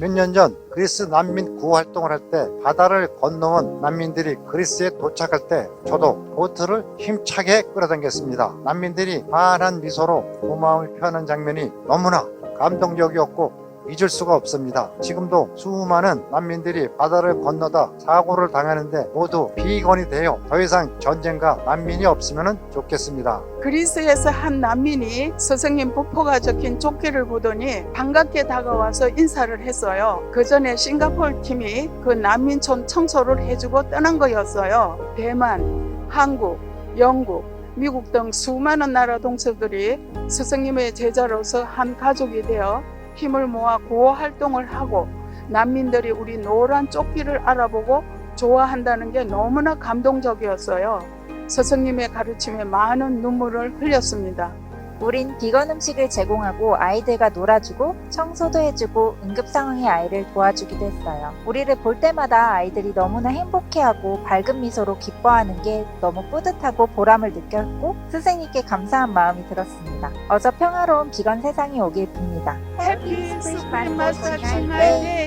몇 년 전 그리스 난민 구호 활동을 할 때 바다를 건너온 난민들이 그리스에 도착할 때 저도 보트를 힘차게 끌어당겼습니다. 난민들이 환한 미소로 고마움을 표하는 장면이 너무나 감동적이었고 잊을 수가 없습니다. 지금도 수많은 난민들이 바다를 건너다 사고를 당하는데 모두 비건이 되어 더 이상 전쟁과 난민이 없으면 좋겠습니다. 그리스에서 한 난민이 스승님 부포가 적힌 조끼를 보더니 반갑게 다가와서 인사를 했어요. 그 전에 싱가포르 팀이 그 난민촌 청소를 해주고 떠난 거였어요. 대만, 한국, 영국, 미국 등 수많은 나라 동서들이 스승님의 제자로서 한 가족이 되어 힘을 모아 구호 활동을 하고 난민들이 우리 노란 조끼를 알아보고 좋아한다는 게 너무나 감동적이었어요. 스승님의 가르침에 많은 눈물을 흘렸습니다. 우린 비건 음식을 제공하고 아이들과 놀아주고 청소도 해주고 응급 상황의 아이를 도와주기도 했어요. 우리를 볼 때마다 아이들이 너무나 행복해하고 밝은 미소로 기뻐하는 게 너무 뿌듯하고 보람을 느꼈고 스승님께 감사한 마음이 들었습니다. 어서 평화로운 비건 세상이 오길 빕니다. Ching Hai Hai Day!